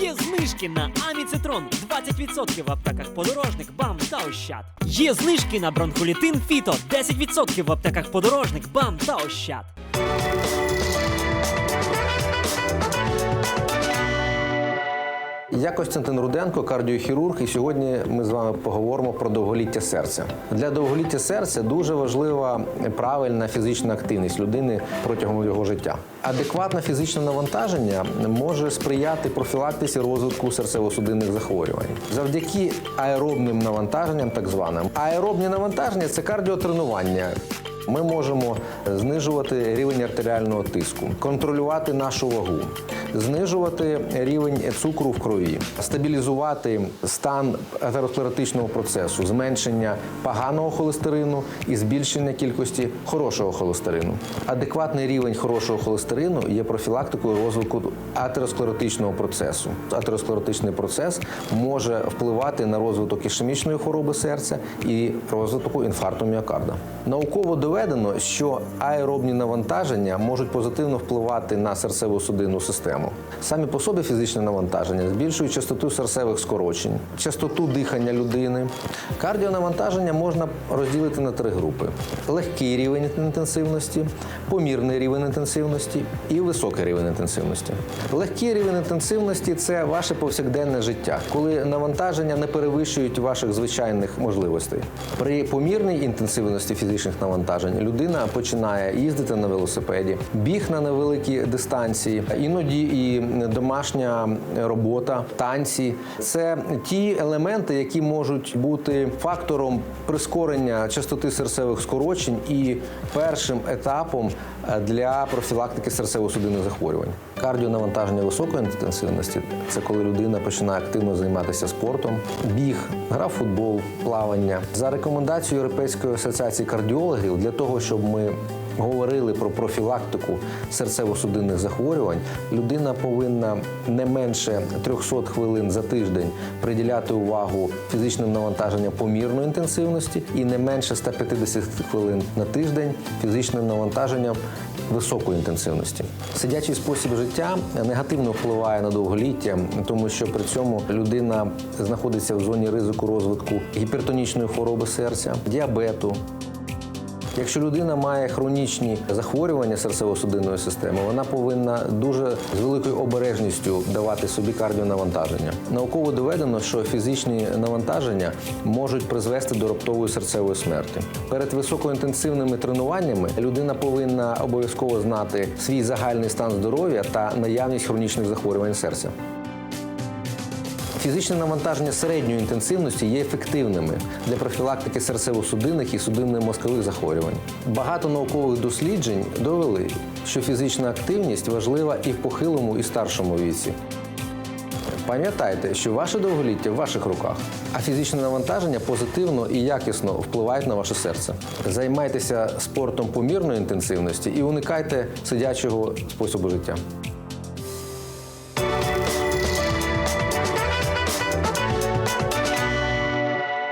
Є знижки на Аміцитрон 20% в аптеках подорожник, бам та ощад. Є знижки на бронхолітин Фіто 10% в аптеках подорожник, бам та ощад. Я Костянтин Руденко, кардіохірург, і сьогодні ми з вами поговоримо про довголіття серця. Для довголіття серця дуже важлива правильна фізична активність людини протягом його життя. Адекватне фізичне навантаження може сприяти профілактиці розвитку серцево-судинних захворювань завдяки аеробним навантаженням, так званим. Аеробні навантаження це кардіотренування. Ми можемо знижувати рівень артеріального тиску, контролювати нашу вагу, знижувати рівень цукру в крові, стабілізувати стан атеросклеротичного процесу, зменшення поганого холестерину і збільшення кількості хорошого холестерину. Адекватний рівень хорошого холестерину є профілактикою розвитку атеросклеротичного процесу. Атеросклеротичний процес може впливати на розвиток ішемічної хвороби серця і розвитку інфаркту міокарда. Науково доведено, що аеробні навантаження можуть позитивно впливати на серцево-судинну систему. Самі по собі фізичне навантаження збільшують частоту серцевих скорочень, частоту дихання людини. Кардіонавантаження можна розділити на три групи: легкий рівень інтенсивності, помірний рівень інтенсивності і високий рівень інтенсивності. Легкий рівень інтенсивності це ваше повсякденне життя, коли навантаження не перевищують ваших звичайних можливостей. При помірній інтенсивності фізичних навантажень людина починає їздити на велосипеді, біг на невеликі дистанції, іноді і домашня робота, танці. Це ті елементи, які можуть бути фактором прискорення частоти серцевих скорочень і першим етапом е, для профілактики серцево-судинних захворювань. Кардіонавантаження високої інтенсивності це коли людина починає активно займатися спортом, біг, гра в футбол, плавання. За рекомендацією Європейської асоціації кардіологів для того, щоб ми говорили про профілактику серцево-судинних захворювань, людина повинна не менше 300 хвилин за тиждень приділяти увагу фізичним навантаженням помірної інтенсивності і не менше 150 хвилин на тиждень фізичним навантаженням високої інтенсивності. Сидячий спосіб життя негативно впливає на довголіття, тому що при цьому людина знаходиться в зоні ризику розвитку гіпертонічної хвороби серця, діабету, Якщо людина має хронічні захворювання серцево-судинної системи, вона повинна дуже з великою обережністю давати собі кардіонавантаження. Науково доведено, що фізичні навантаження можуть призвести до раптової серцевої смерті. Перед високоінтенсивними тренуваннями людина повинна обов'язково знати свій загальний стан здоров'я та наявність хронічних захворювань серця. Фізичне навантаження середньої інтенсивності є ефективними для профілактики серцево-судинних і судинно-мозкових захворювань. Багато наукових досліджень довели, що фізична активність важлива і в похилому, і старшому віці. Пам'ятайте, що ваше довголіття в ваших руках, а фізичне навантаження позитивно і якісно впливають на ваше серце. Займайтеся спортом помірної інтенсивності і уникайте сидячого способу життя.